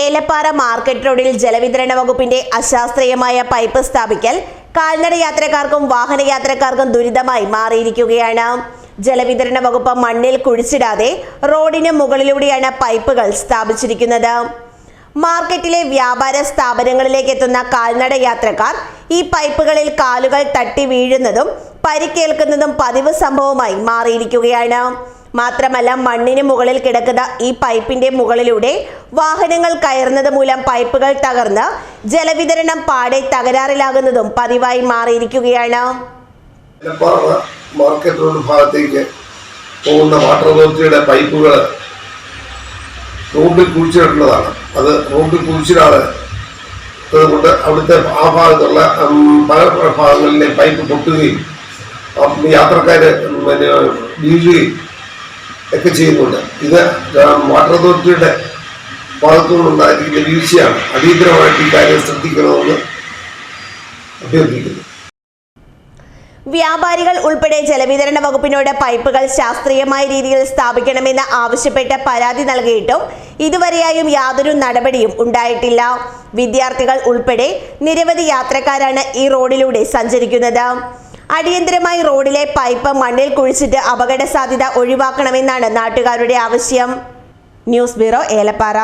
Elappara market റോഡിൽ ജലവിതരണ വകുപ്പിന്റെ അശാസ്ത്രീയമായ പൈപ്പ് സ്ഥാപിക്കൽ കാൽനട യാത്രക്കാർക്കും വാഹനയാത്രക്കാർക്കും ദുരിതമായി മാറിയിരിക്കുകയാണ്. ജലവിതരണ വകുപ്പ് മണ്ണിൽ കുഴിച്ചിടാതെ റോഡിന് മുകളിലൂടെയാണ് പൈപ്പുകൾ സ്ഥാപിച്ചിരിക്കുന്നത്. മാർക്കറ്റിലെ വ്യാപാര സ്ഥാപനങ്ങളിലേക്ക് എത്തുന്ന കാൽനട യാത്രക്കാർ ഈ പൈപ്പുകളിൽ കാലുകൾ തട്ടി വീഴുന്നതും പരിക്കേൽക്കുന്നതും പതിവ് സംഭവമായി മാറിയിരിക്കുകയാണ്. മാത്രമല്ല മണ്ണിന് മുകളിൽ കിടക്കുന്ന ഈ പൈപ്പിന്റെ മുകളിലൂടെ വാഹനങ്ങൾ കയറുന്നത് മൂലം പൈപ്പുകൾ തകർന്ന് ജലവിതരണം പാടെ തകരാറിലാകുന്നതും പതിവായി മാറിയിരിക്കുകയാണ്. മാർക്കറ്റ് റോഡ് ഭാഗത്തേക്ക് പോകുന്ന വാട്ടർ അതോറിറ്റിയുടെ പൈപ്പുകൾ റോഡിൽ കുഴിച്ചിട്ടുള്ളതാണ് അത് റോഡിൽ കുഴിച്ചിടാതെ അതുകൊണ്ട് അവിടുത്തെ ആ ഭാഗത്തുള്ള പല ഭാഗങ്ങളിലെ പൈപ്പ് പൊട്ടുകയും യാത്രക്കാർ പിന്നെ വീഴുകയും ഒക്കെ ചെയ്യുന്നുണ്ട്. ഇത് വാട്ടർ അതോറിറ്റിയുടെ ഭാഗത്തു നിന്നുണ്ടായിരിക്കുന്ന വീഴ്ചയാണ്. അടിയന്തരമായിട്ട് ഈ കാര്യം ശ്രദ്ധിക്കണമെന്ന് അഭ്യർത്ഥിക്കുന്നു. വ്യാപാരികൾ ഉൾപ്പെടെ ജലവിതരണ വകുപ്പിനോട് പൈപ്പുകൾ ശാസ്ത്രീയമായ രീതിയിൽ സ്ഥാപിക്കണമെന്ന് ആവശ്യപ്പെട്ട് പരാതി നൽകിയിട്ടും ഇതുവരെയായും യാതൊരു നടപടിയും ഉണ്ടായിട്ടില്ല. വിദ്യാർത്ഥികൾ ഉൾപ്പെടെ നിരവധി യാത്രക്കാരാണ് ഈ റോഡിലൂടെ സഞ്ചരിക്കുന്നത്. അടിയന്തരമായി റോഡിലെ പൈപ്പ് മണ്ണിൽ കുഴിച്ചിട്ട് അപകട സാധ്യത ഒഴിവാക്കണമെന്നാണ് നാട്ടുകാരുടെ ആവശ്യം. News bureau Elappara.